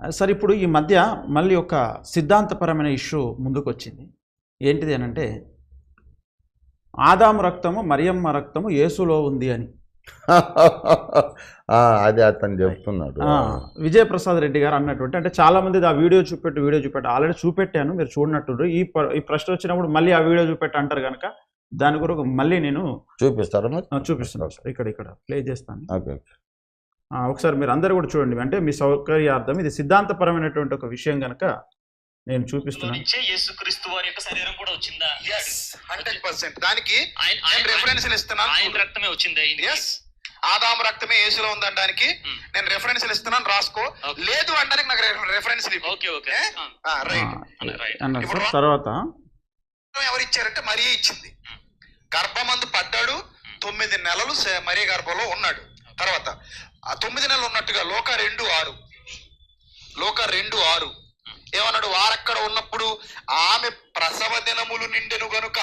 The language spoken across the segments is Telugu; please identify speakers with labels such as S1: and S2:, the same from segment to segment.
S1: సార్ ఇప్పుడు ఈ మధ్య మళ్ళీ ఒక సిద్ధాంతపరమైన ఇష్యూ ముందుకు వచ్చింది ఏంటిది అని అంటే ఆదాము రక్తము మరియమ్మ రక్తము యేసులో ఉంది అని.
S2: అది అతను చెప్తున్నాడు.
S1: విజయప్రసాద్ రెడ్డి గారు అన్నటువంటి అంటే చాలా మంది ఆ వీడియో చూపెట్టు వీడియో చూపెట్టు ఆల్రెడీ చూపెట్టాను మీరు చూడనట్టు ఈ ఈ ప్రశ్న వచ్చినప్పుడు మళ్ళీ ఆ వీడియో చూపెట్టు అంటారు కనుక దాని కొరకు మళ్ళీ నేను ఆ, చూపిస్తున్నాను సార్. ఇక్కడ ఇక్కడ ప్లే చేస్తాను.
S2: ఓకే.
S1: ఒకసారి మీరు అందరు కూడా చూడండి. అంటే మీ సౌకర్యార్థం ఇది సిద్ధాంతపరమైనటువంటి ఒక విషయం కనుక నేను చూపిస్తున్నాను.
S3: యేసుక్రీస్తు వారి యొక్క శరీరం కూడా వచ్చిందా?
S4: ఎస్ హండ్రెడ్ పర్సెంట్ దానికి
S3: ఆయన
S4: రెఫరెన్స్లు ఇస్తున్నాను.
S3: ఆయన రక్తమే వచ్చింది.
S4: ఎస్ ఆదాము రక్తమే యేసులో ఉందనడానికి
S3: Hmm.
S4: నేను రెఫరెన్స్లు ఇస్తున్నాను. రాసుకో. లేదు అనడానికి నాకు reference
S3: okay okay
S4: right
S1: sir
S4: ఇప్పుడు-
S1: తర్వాత?
S4: ఎవరు ఇచ్చారంటే మరీ ఇచ్చింది. గర్భమందు పడ్డాడు. తొమ్మిది నెలలు మరీ గర్భంలో ఉన్నాడు. తర్వాత ఆ తొమ్మిది నెలలు ఉన్నట్టుగా లోక రెండు ఆరు లోక రెండు ఆరు ఏమన్నాడు వారక్కడ ఉన్నప్పుడు ఆమె ప్రసవ దినములు నిండెను గనుక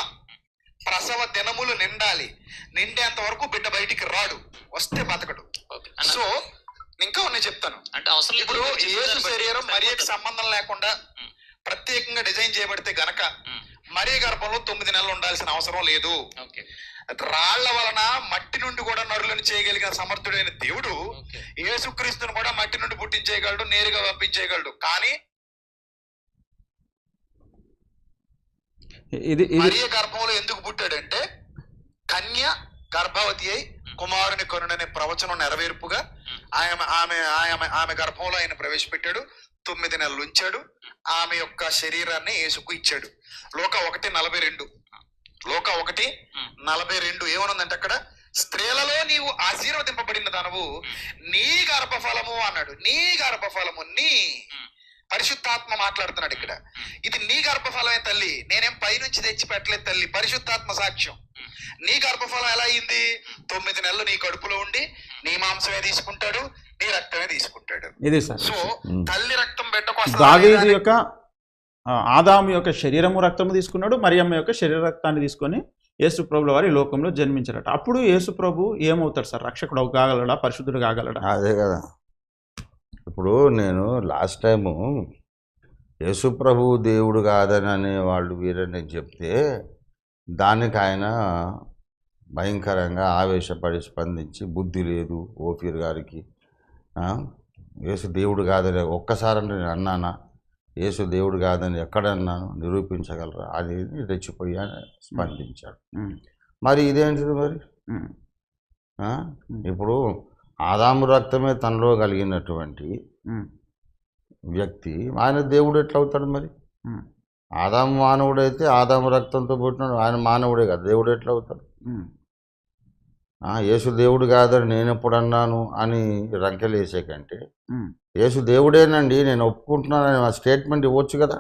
S4: ప్రసవ దినములు నిండాలి నిండేంత వరకు బిడ్డ బయటికి రాడు వస్తే బతకడు సో ఇంకా ఉన్నాయి చెప్తాను
S3: అంటే అవసరం.
S4: ఇప్పుడు
S3: బట్టి
S4: శరీరం మరియకి. సంబంధం లేకుండా. ప్రత్యేకంగా డిజైన్ చేయబడితే గనక. మరీ గర్భంలో తొమ్మిది నెలలు ఉండాల్సిన అవసరం లేదు.
S3: ఓకే.
S4: రాళ్ళ వలన మట్టి నుండి కూడా నరులను చేయగలిగిన సమర్థుడైన దేవుడు యేసుక్రీస్తును కూడా మట్టి నుండి పుట్టించేయగలడు నేరుగా పంపించేయగలడు. కానీ
S1: ఇది
S4: మరియ గర్భంలో ఎందుకు పుట్టాడంటే కన్య గర్భవతి అయి కుమారుని కరుణనే ప్రవచనం నెరవేర్పుగా ఆమె ఆమె ఆమె ఆమె గర్భంలో ఆయన ప్రవేశపెట్టాడు. తొమ్మిది నెలలు ఉంచాడు. ఆమె యొక్క శరీరాన్ని యేసుకు ఇచ్చాడు. లోక ఒకటి నలభై రెండు. లోక ఒకటి నలభై రెండు. ఏమనుందంటే అక్కడ? స్త్రీలలో నీవు ఆశీర్వదింపబడిన దానవు నీ గర్భఫలము అన్నాడు. నీ గర్భఫలము నీ. పరిశుద్ధాత్మ మాట్లాడుతున్నాడు ఇక్కడ. ఇది నీ గర్భఫలమే తల్లి. నేనేం పైనుంచి తెచ్చి పెట్టలేదు తల్లి. పరిశుద్ధాత్మ సాక్ష్యం. నీ గర్భఫలం ఎలా అయింది? తొమ్మిది నెలలు నీ కడుపులో ఉండి నీ మాంసమే తీసుకుంటాడు. నీ రక్తమే తీసుకుంటాడు.
S1: ఇది సార్.
S4: సో. తల్లి రక్తం పెట్టకు
S1: దావీదు యొక్క ఆ, ఆదాము యొక్క శరీరము రక్తము తీసుకున్నాడు మరియమ్మ యొక్క శరీర రక్తాన్ని తీసుకొని యేసు ప్రభుల వారి లోకంలో జన్మించారట. అప్పుడు యేసు ప్రభు ఏమవుతాడు సార్? రక్షకుడు కాగలడా? పరిశుద్ధుడు కాగలడా?
S2: అదే కదా. ఇప్పుడు నేను లాస్ట్ టైము యేసుప్రభు దేవుడు కాదని అనే వాళ్ళు వీరని చెప్తే దానికి ఆయన భయంకరంగా ఆవేశపడి స్పందించి బుద్ధి లేదు ఓఫీర్ గారికి యేసు దేవుడు కాదని ఒక్కసారి నేను అన్నానా? యేసు దేవుడు కాదని ఎక్కడన్నాను? నిరూపించగలరా? అది రెచ్చిపోయి స్పందించాడు. మరి ఇదేంటిది మరి? ఇప్పుడు ఆదాము రక్తమే తనలో కలిగినటువంటి వ్యక్తి ఆయన దేవుడు ఎట్లా అవుతాడు మరి ఆదాము మానవుడైతే ఆదాము రక్తంతో పుట్టినాడు ఆయన మానవుడే కదా దేవుడు ఎట్లా అవుతాడు యేసు దేవుడు కాదని నేను ఎప్పుడు అన్నాను అని రంకెలేసే కంటే యేసు దేవుడేనండి నేను ఒప్పుకుంటున్నానని ఆ స్టేట్మెంట్ ఇవ్వచ్చు కదా?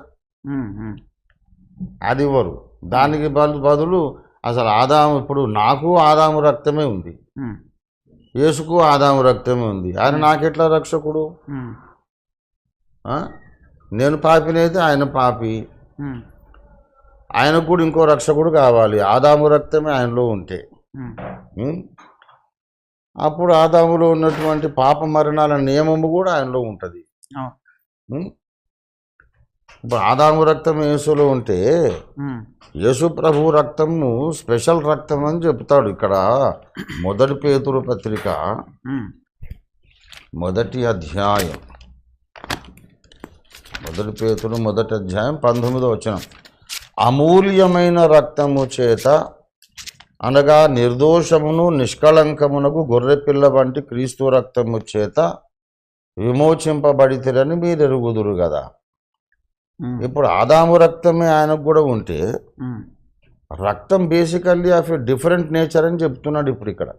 S2: అది ఇవ్వరు. దానికి బదులు బదులు అసలు ఆదాము ఇప్పుడు నాకు ఆదాము రక్తమే ఉంది. యేసుకు ఆదాము రక్తమే ఉంది. ఆయన నాకెట్లా రక్షకుడు? నేను పాపినైతే ఆయన పాపి. ఆయనకు కూడా ఇంకో రక్షకుడు కావాలి. ఆదాము రక్తమే ఆయనలో ఉంటే? అప్పుడు ఆదాములో ఉన్నటువంటి పాప మరణాల నియమము కూడా ఆయనలో ఉంటుంది? ఇప్పుడు ఆదాము రక్తం యేసులో ఉంటే యేసు ప్రభు రక్తము స్పెషల్ రక్తం అని చెప్తాడు ఇక్కడ. మొదటి పేతురు పత్రిక మొదటి అధ్యాయం. మొదటి పేతురు మొదటి అధ్యాయం పంతొమ్మిదో వచనం. అమూల్యమైన రక్తము చేత అనగా నిర్దోషమును నిష్కళంకమునకు గొర్రెపిల్ల వంటి క్రీస్తు రక్తము చేత విమోచింపబడితిరని మీరు ఎరుగుదురు కదా ఇప్పుడు ఆదాము రక్తమే ఆయనకు కూడా ఉంటే రక్తం basically of a different nature అని చెప్తున్నాడు ఇప్పుడు ఇక్కడ.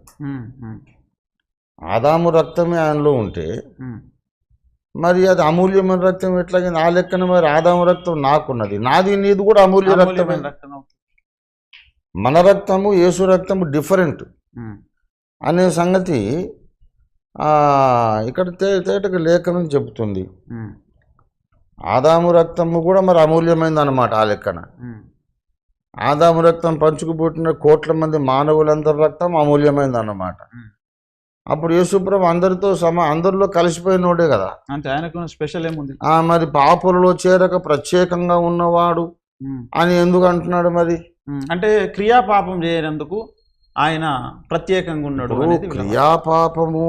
S2: ఆదాము రక్తమే ఆయనలో ఉంటే మరి అది అమూల్యమైన రక్తం ఎట్లాగింది ఆ లెక్కన మరి ఆదాము రక్తం నాకున్నది. నాది నీది కూడా అమూల్య రక్తమే. మన రక్తము యేసు రక్తము డిఫరెంట్. అనే సంగతి ఇక్కడ తే తేటగా లేఖనం చెబుతుంది. ఆదాము రక్తము కూడా మరి అమూల్యమైంది అనమాట ఆ లెక్కన. ఆదాము రక్తం పంచుకు పుట్టిన కోట్ల మంది మానవులందరి రక్తం అమూల్యమైంది అన్నమాట. అప్పుడు యేసుప్రభు అందరితో సమ అందరిలో కలిసిపోయినోడే కదా.
S1: అంతే ఆయనకు స్పెషల్ ఏముంది?
S2: ఆ మరి పాపులలో చేరక ప్రత్యేకంగా ఉన్నవాడు అని ఎందుకు అంటున్నాడు మరి?
S1: అంటే క్రియాపాపం చేయనందుకు ఆయన ప్రత్యేకంగా ఉన్నాడు
S2: క్రియాపాపము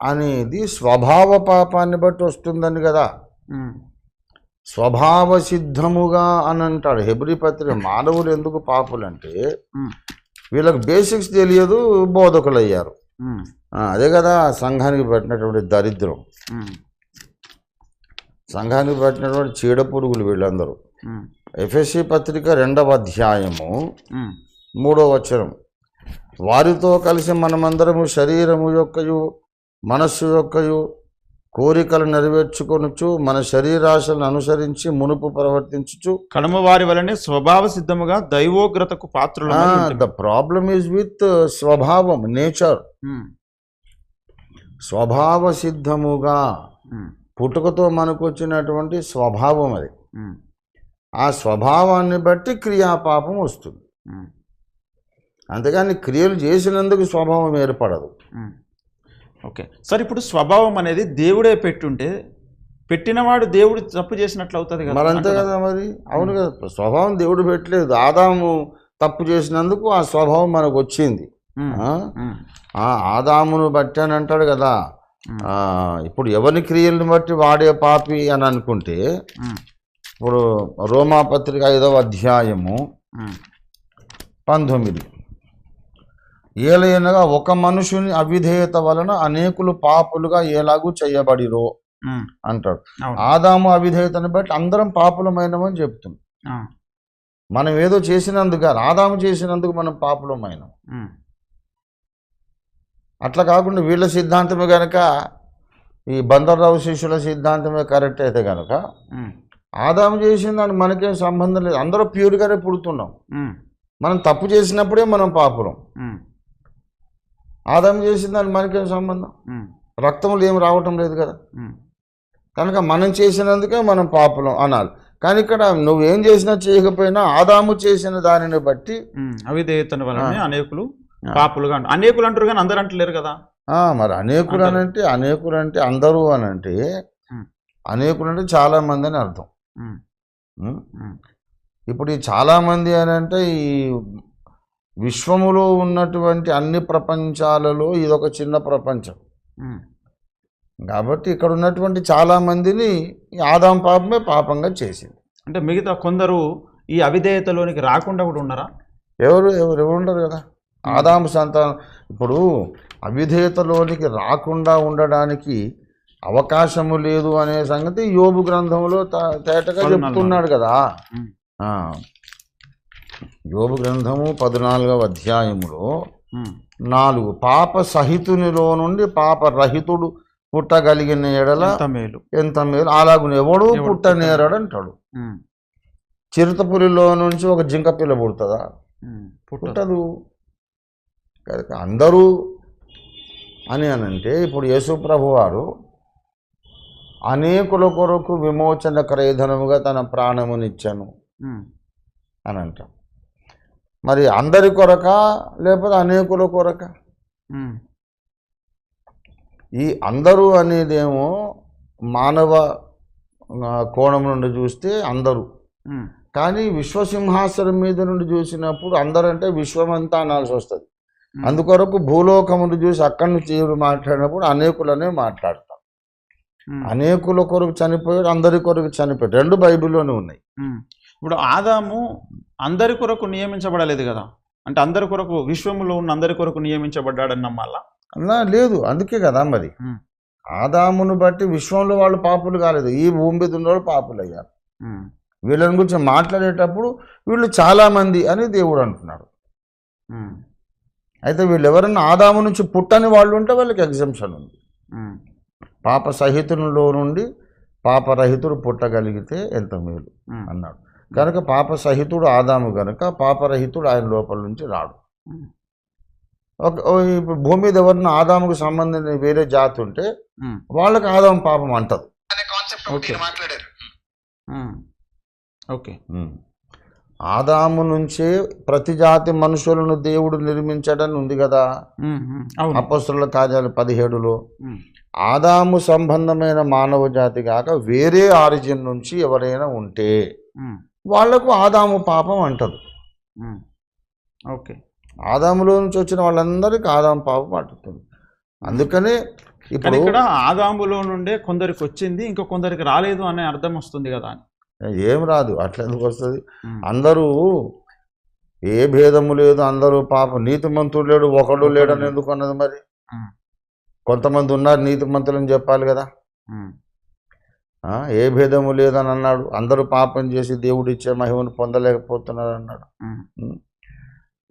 S2: అనేది స్వభావ పాపాన్ని బట్టి వస్తుందని కదా. స్వభావ సిద్ధముగా అని అంటాడు హెబ్రి పత్రిక మానవులు ఎందుకు పాపులంటే వీళ్ళకి బేసిక్స్ తెలియదు బోధకులు అయ్యారు అదే కదా సంఘానికి పెట్టినటువంటి దరిద్రం. సంఘానికి పెట్టినటువంటి చీడ పురుగులు వీళ్ళందరూ. ఎఫ్ఎస్సి పత్రిక రెండవ అధ్యాయము
S1: ఉమ్,
S2: మూడో వచనం. వారితో కలిసి మనమందరము శరీరము యొక్కయు మనస్సు యొక్కయు కోరికలు నెరవేర్చుకొనుచు మన శరీరాశలను అనుసరించి మునుపు ప్రవర్తించుచు.
S1: కడమ వారి వలనే స్వభావ సిద్ధముగా దైవోగ్రతకు పాత్రలు
S2: ద ప్రాబ్లమ్ ఈజ్ విత్ స్వభావం నేచర్ స్వభావ సిద్ధముగా పుట్టుకతో మనకు వచ్చినటువంటి స్వభావం అది. ఆ స్వభావాన్ని బట్టి క్రియాపాపం వస్తుంది. అంతేగాని క్రియలు చేసినందుకు స్వభావం ఏర్పడదు.
S1: ఓకే. సార్ ఇప్పుడు స్వభావం అనేది దేవుడే పెట్టుంటే పెట్టినవాడు దేవుడు తప్పు చేసినట్లు అవుతుంది కదా
S2: మరి అంతే? కదా మరి? అవును కదా. స్వభావం దేవుడు పెట్టలేదు. ఆదాము తప్పు చేసినందుకు ఆ స్వభావం మనకు వచ్చింది ఆ? ఆదామును బట్టి అని అంటాడు కదా. ఇప్పుడు ఎవరి క్రియలను బట్టి వాడే పాపి అని అనుకుంటే ఇప్పుడు రోమా పత్రిక ఐదవ అధ్యాయము పంతొమ్మిది. ఏలైనగా ఒక మనుషుని అవిధేయత వలన అనేకులు పాపులుగా ఎలాగూ చేయబడిరో అంటాడు. ఆదాము అవిధేయతను బట్టి అందరం పాపులమైనమని చెప్తుంది మనం ఏదో చేసినందుకు కాదు ఆదాము చేసినందుకు మనం పాపులమైనాం అట్లా కాకుండా వీళ్ళ సిద్ధాంతమే కనుక ఈ బందర్రావు శిష్యుల సిద్ధాంతమే కరెక్ట్ అయితే కనుక ఆదాము చేసిన దానికి మనకేం సంబంధం లేదు. అందరూ ప్యూర్గానే పుడుతున్నాం. మనం తప్పు చేసినప్పుడే మనం పాపులం.
S1: ఉమ్,
S2: ఆదాము చేసిన దానికి మనకేం సంబంధం? రక్తంలో ఏం రావటం లేదు కదా. కనుక మనం చేసినందుకే మనం పాపులం అనాలి. కానీ ఇక్కడ నువ్వేం చేసినా చేయకపోయినా ఆదాము చేసిన దానిని బట్టి
S1: అవిధేయతను వలనే అనేకులు. పాపులుగా అనేకులు అంటారు కానీ అందరు అంటలేరు కదా.
S2: మరి అనేకులు అని అంటే అనేకులు అంటే అందరూ అని అంటే
S1: ఉమ్.
S2: అనేకులు అంటే చాలా మంది అని అర్థం. ఇప్పుడు ఈ చాలా మంది అని అంటే ఈ విశ్వములో ఉన్నటువంటి అన్ని ప్రపంచాలలో ఇదొక చిన్న ప్రపంచం. కాబట్టి ఇక్కడ ఉన్నటువంటి చాలా మందిని ఈ ఆదాం పాపమే పాపంగా చేసింది.
S1: అంటే మిగతా కొందరు ఈ అవిధేయతలోనికి రాకుండా కూడా ఉన్నారా?
S2: ఎవరు ఎవరు ఎవరు ఉండరు కదా? ఆదాము సంతానం. ఇప్పుడు అవిధేయతలోనికి రాకుండా ఉండడానికి అవకాశము లేదు అనే సంగతి యోబు గ్రంథంలో తేటగా. చెప్తున్నాడు కదా. యోబు గ్రంథము పద్నాలుగవ అధ్యాయములో నాలుగు పాప సహితునిలో నుండి పాప రహితుడు పుట్టగలిగిన ఎడల
S1: ఎంత మేలు.
S2: అలాగున ఎవడు పుట్టనేరడు అంటాడు. చిరుతపులిలో నుంచి ఒక జింక పిల్ల పుడుతుందా?
S1: పుట్టదు.
S2: అందరూ అని అనంటే ఇప్పుడు యేసు ప్రభు వారు అనేకుల కొరకు విమోచన క్రయధనముగా తన ప్రాణమునిచ్చాను. అని అంటాం మరి అందరి కొరక లేకపోతే అనేకుల కొరక? ఈ అందరూ అనేదేమో మానవ కోణం నుండి చూస్తే అందరూ. కానీ విశ్వసింహాసనం మీద నుండి చూసినప్పుడు అందరంటే విశ్వమంతా అనాల్సి వస్తుంది. అందుకొరకు భూలోకమును చూసి అక్కడి నుంచి మాట్లాడినప్పుడు అనేకులనే మాట్లాడతాం
S1: ఉమ్,
S2: అనేకుల కొరకు చనిపోయాడు అందరి కొరకు చనిపోయాడు. రెండు బైబిల్లోనే ఉన్నాయి.
S1: ఇప్పుడు ఆదాము అందరి కొరకు నియమించబడలేదు కదా? అంటే అందరి కొరకు విశ్వములో ఉన్న అందరి కొరకు నియమించబడ్డాడని నమ్మాలా?
S2: అన్నా లేదు. అందుకే కదా మరి. ఆదామును బట్టి విశ్వంలో వాళ్ళు పాపులు కాలేదు. ఈ భూమి మీద ఉన్నవాళ్ళు పాపులు అయ్యారు. వీళ్ళని గురించి మాట్లాడేటప్పుడు వీళ్ళు చాలామంది అని దేవుడు అంటున్నాడు. అయితే వీళ్ళు ఎవరన్నా ఆదాము నుంచి పుట్టని వాళ్ళు ఉంటే వాళ్ళకి ఎగ్జంప్షన్ ఉంది. పాప సహితునిలో నుండి పాపరహితుడు పుట్టగలిగితే ఎంత మేలు? అన్నాడు. కనుక పాప సహితుడు ఆదాము గనుక పాపరహితుడు ఆయన లోపల నుంచి రాడు. ఒక ఓ ఇప్పుడు భూమి మీద ఎవరిన ఆదాముకు సంబంధించిన వేరే జాతి ఉంటే వాళ్ళకి ఆదాము పాపం అంటదు.
S1: ఓకే.
S2: ఆదాము నుంచే ప్రతి జాతి మనుషులను దేవుడు నిర్మించడని ఉంది కదా? అపస్తుల కార్యాలు పదిహేడులో. ఆదాము సంబంధమైన మానవ జాతి కాక వేరే ఆరిజిన్ నుంచి ఎవరైనా ఉంటే వాళ్ళకు ఆదాము పాపం అంటారు.
S1: ఓకే.
S2: ఆదాములో నుంచి వచ్చిన వాళ్ళందరికీ ఆదాము పాపం అంటుతుంది. అందుకనే
S1: కానీ
S2: ఇప్పుడు
S1: ఇక్కడ ఆదాములో నుండే కొందరికి వచ్చింది ఇంకా కొందరికి రాలేదు అనే అర్థం వస్తుంది కదా
S2: ఏం రాదు అట్లా ఎందుకు వస్తుంది? అందరూ ఏ భేదము లేదు అందరూ పాపం నీతిమంతుడు లేడు ఒకడు లేడని ఎందుకు అన్నది మరి? కొంతమంది ఉన్నారు నీతిమంతులని చెప్పాలి కదా. ఏ భేదము లేదని అన్నాడు. అందరూ పాపం చేసి దేవుడు ఇచ్చే మహిమను పొందలేకపోతున్నారు అన్నాడు.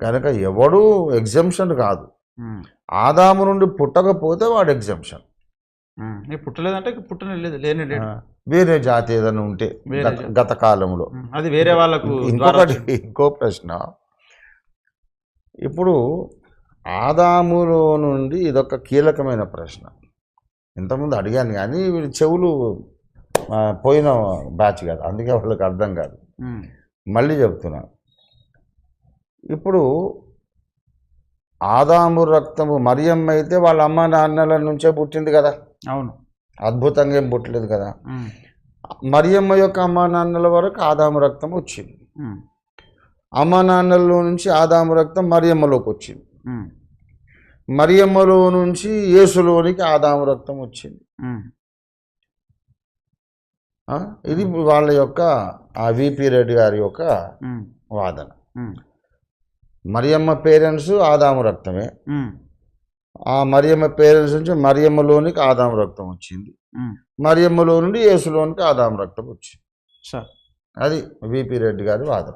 S2: కనుక ఎవడు ఎగ్జంప్షన్ కాదు. ఆదాము నుండి పుట్టకపోతే వాడు ఎగ్జంప్షన్
S1: పుట్టలేదంటే పుట్టనే లేదు లేనే
S2: వేరే జాతి ఏదైనా ఉంటే గత- కాలంలో.
S1: అది వేరే వాళ్ళకు
S2: ఇంకొకటి. ఇంకో ప్రశ్న. ఇప్పుడు ఆదాములో నుండి ఇదొక కీలకమైన ప్రశ్న. ఇంతకుముందు అడిగాను కానీ వీళ్ళు చెవులు పోయిన బ్యాచ్ కాదు. అందుకే వాళ్ళకి అర్థం కాదు. మళ్ళీ చెప్తున్నా. ఇప్పుడు ఆదాము రక్తము మరియమ్మ అయితే వాళ్ళ అమ్మ నాన్నల నుంచే పుట్టింది కదా?
S1: అవును.
S2: అద్భుతంగా ఏం పుట్టలేదు కదా? మరియమ్మ యొక్క అమ్మ నాన్నల వరకు ఆదాము రక్తం వచ్చింది. అమ్మ నాన్నల్లో నుంచి ఆదాము రక్తం మరియమ్మలోకి వచ్చింది. మరియమ్మలో నుంచి యేసులోనికి ఆదాము రక్తం వచ్చింది? ఇది వాళ్ళ యొక్క ఆ విపి రెడ్డి గారి యొక్క వాదన. మరియమ్మ పేరెంట్స్ ఆదాము రక్తమే. ఆ మరియమ్మ పేరెంట్స్ నుంచి మరియమ్మలోనికి ఆదాము రక్తం వచ్చింది. మరియమ్మలో నుండి యేసులోనికి ఆదాము రక్తం వచ్చింది.
S1: సార్.
S2: అది విపి రెడ్డి గారి వాదన.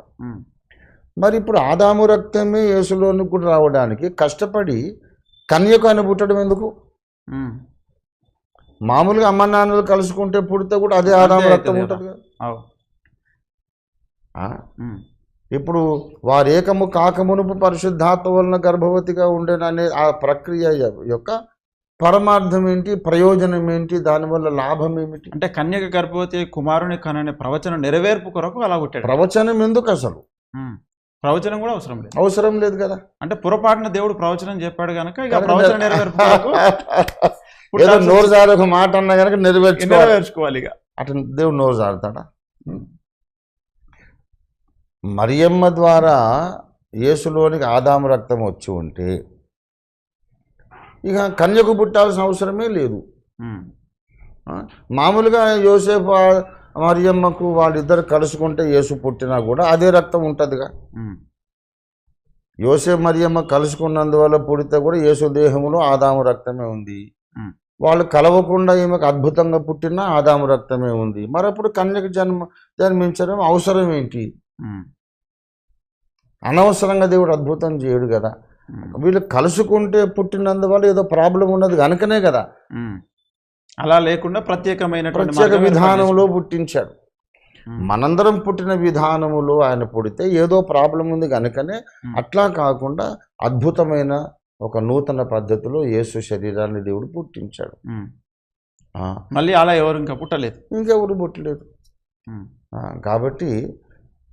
S2: మరి ఇప్పుడు ఆదాము రక్తమే యేసులోనికి కూడా రావడానికి కష్టపడి కన్యకు అని పుట్టడం ఎందుకు? మామూలుగా అమ్మ నాన్నలు కలుసుకుంటే పుడితే కూడా అదే ఆదాము
S1: అంతే
S2: రక్తం ఉంటుంది ఇప్పుడు వారు ఏకము కాకమునుపు పరిశుద్ధాత్మ వలన గర్భవతిగా ఉండేననే ఆ ప్రక్రియ యొక్క పరమార్థం ఏంటి ప్రయోజనం ఏంటి దానివల్ల లాభం ఏమిటి?
S1: అంటే కన్యక గర్భవతి కుమారుని కననే ప్రవచనం నెరవేర్పు కొరకు అలా పుట్టాడు
S2: ప్రవచనం ఎందుకు అసలు?
S1: ప్రవచనం కూడా అవసరం లేదు.
S2: అవసరం లేదు కదా.
S1: అంటే పొరపాటున దేవుడు ప్రవచనం చెప్పాడు కనుక ఇక ప్రవచన నెరవేర్పు
S2: ఏదో నోరు జారి ఒక మాట అన్నా కనుక నెరవేర్చుకోవాలి.
S1: నెరవేర్చుకోవాలి ఇక.
S2: అటు దేవుడు నోరు జారుతాడా? మరియమ్మ ద్వారా యేసులోనికి ఆదాము రక్తం వచ్చి ఉంటే ఇక కన్యకు పుట్టాల్సిన అవసరమే లేదు. మామూలుగా యోసేపు మరియమ్మకు వాళ్ళిద్దరు కలుసుకుంటే యేసు పుట్టినా కూడా అదే రక్తం ఉంటుందిగా. యోసేపు మరియమ్మ కలుసుకున్నందువల్ల పుడితే కూడా యేసు దేహంలో ఆదాము రక్తమే ఉంది. వాళ్ళు కలవకుండా ఈమెకు అద్భుతంగా పుట్టినా ఆదాము రక్తమే ఉంది. మరి అప్పుడు కన్యకు జన్మ జన్మించడం అవసరం ఏంటి? అనవసరంగా దేవుడు అద్భుతం చేయడు కదా. వీళ్ళు కలుసుకుంటే పుట్టినందువల్ల ఏదో ప్రాబ్లం ఉన్నది కనుకనే కదా.
S1: అలా లేకుండా ప్రత్యేకమైనటువంటి
S2: ప్రత్యేక విధానంలో పుట్టించాడు. మనందరం పుట్టిన విధానములో ఆయన పుడితే ఏదో ప్రాబ్లం ఉంది కనుకనే. అట్లా కాకుండా అద్భుతమైన ఒక నూతన పద్ధతిలో యేసు శరీరాన్ని దేవుడు పుట్టించాడు.
S1: మళ్ళీ అలా ఎవరు ఇంకా పుట్టలేదు.
S2: ఇంకెవరు పుట్టలేదు. కాబట్టి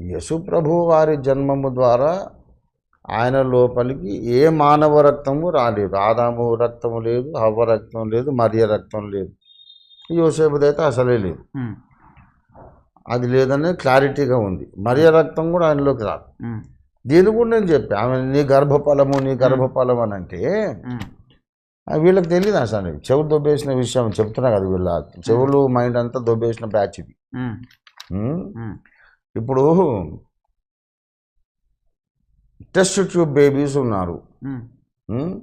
S2: యేసు ప్రభు వారి జన్మము ద్వారా ఆయన లోపలికి ఏ మానవ రక్తము రాలేదు. ఆదాము రక్తము లేదు హవ్వ రక్తం లేదు మరియ రక్తం లేదు. యోసేపుదైతే అసలే లేదు. అది లేదనే క్లారిటీగా ఉంది. మరియ రక్తం కూడా ఆయనలోకి రాదు. దీని కూడా నేను చెప్పా. ఆమె నీ గర్భఫలము నీ గర్భఫలం అని అంటే వీళ్ళకి తెలియదు అసలు. చెవు దొబ్బేసిన విషయం చెప్తున్నా కదా వీళ్ళ చెవులు మైండ్ అంతా దొబ్బేసిన బ్యాచ్ ఇది. ఇప్పుడు టెస్ట్ ట్యూబ్ బేబీస్ ఉన్నారు.
S1: ఉమ్,
S2: ఉమ్?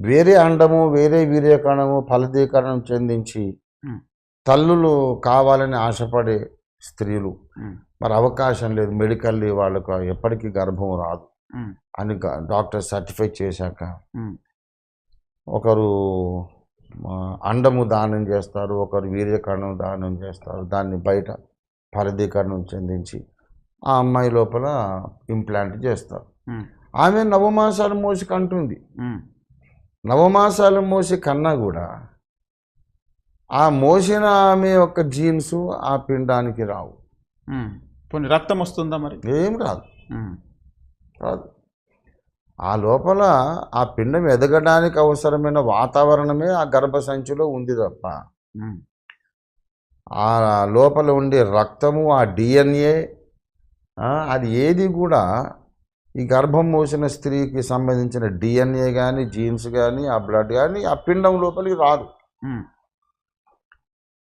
S2: వేరే అండము వేరే వీర్యకణము ఫలదీకరణం చెందించి
S1: ఉమ్.
S2: తల్లులు కావాలని ఆశపడే స్త్రీలు మరి అవకాశం లేదు. మెడికల్లీ వాళ్ళకు ఎప్పటికీ గర్భం రాదు. అని డాక్టర్ సర్టిఫై చేశాక ఒకరు అండము దానం చేస్తారు ఒకరు వీర్యకణం దానం చేస్తారు. దాన్ని బయట ఫలదీకరణం చెందించి ఆ అమ్మాయి లోపల ఇంప్లాంట్ చేస్తారు. ఆమె నవమాసాలు మోసి కంటుంది. నవమాసాలు మోసి కన్నా కూడా ఆ మోసిన ఆమె యొక్క జీన్స్ ఆ పిండానికి రావు.
S1: పోనీ రక్తం వస్తుందా మరి?
S2: ఏం రాదు. రాదు. ఆ లోపల ఆ పిండం ఎదగడానికి అవసరమైన వాతావరణమే ఆ గర్భసంచిలో ఉంది తప్ప. ఆ లోపల ఉండే రక్తము ఆ డిఎన్ఏ అది ఏది కూడా ఈ గర్భం మోసిన స్త్రీకి సంబంధించిన డిఎన్ఏ కానీ జీన్స్ కానీ ఆ బ్లడ్ కానీ ఆ పిండం లోపలికి రాదు.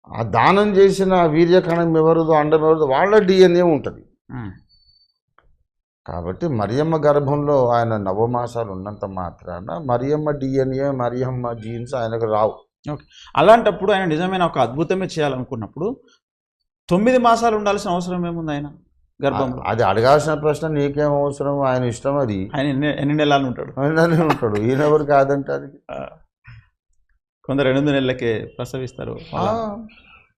S2: ఆ దానం చేసిన వీర్యకణం ఎవరిదో అండం ఎవరిదో వాళ్ళ డిఎన్ఏ ఉంటుంది. కాబట్టి మరియమ్మ గర్భంలో ఆయన నవమాసాలు ఉన్నంత మాత్రాన మరియమ్మ డిఎన్ఏ మరియమ్మ జీన్స్ ఆయనకు రావు.
S1: అలాంటప్పుడు ఆయన నిజమైన ఒక అద్భుతమే చేయాలనుకున్నప్పుడు తొమ్మిది మాసాలు ఉండాల్సిన అవసరం ఏముంది ఆయన? గర్భంలో
S2: అది అడగాల్సిన ప్రశ్న నీకేం అవసరం? ఆయన ఇష్టం అది.
S1: ఆయన ఎన్ని ఎన్ని నెలలు ఉంటాడు?
S2: ఆయననే ఉంటాడు? ఈయన ఎవరు కాదంటారు
S1: కొందరు ఎనిమిది నెలలకే ప్రసవిస్తారు.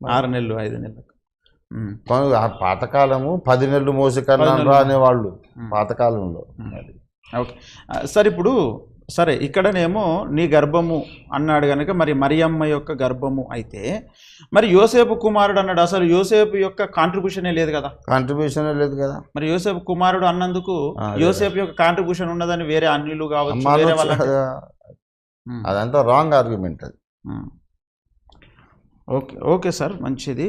S1: ఆరు నెలలు ఐదు నెలలకు.
S2: పాతకాలము పది నెలలు మోసి
S1: పది
S2: కన్నాను
S1: నెలలు.
S2: అనేవాళ్ళు. పాతకాలంలో.
S1: ఓకే. సరే ఇప్పుడు సరే ఇక్కడనేమో నీ గర్భము అన్నాడు కనుక మరి మరియమ్మ యొక్క గర్భము అయితే మరి యోసేపు కుమారుడు అన్నాడు. అసలు యోసేపు యొక్క కాంట్రిబ్యూషనే లేదు కదా.
S2: కాంట్రిబ్యూషన్ లేదు కదా.
S1: మరి యోసేపు కుమారుడు అన్నందుకు. యోసేపు యొక్క కాంట్రిబ్యూషన్ ఉన్నదని వేరే అన్యులు కావచ్చు.
S2: అదంతా రాంగ్ ఆర్గ్యుమెంట్ అది.
S1: ఓకే ఓకే సార్ మంచిది.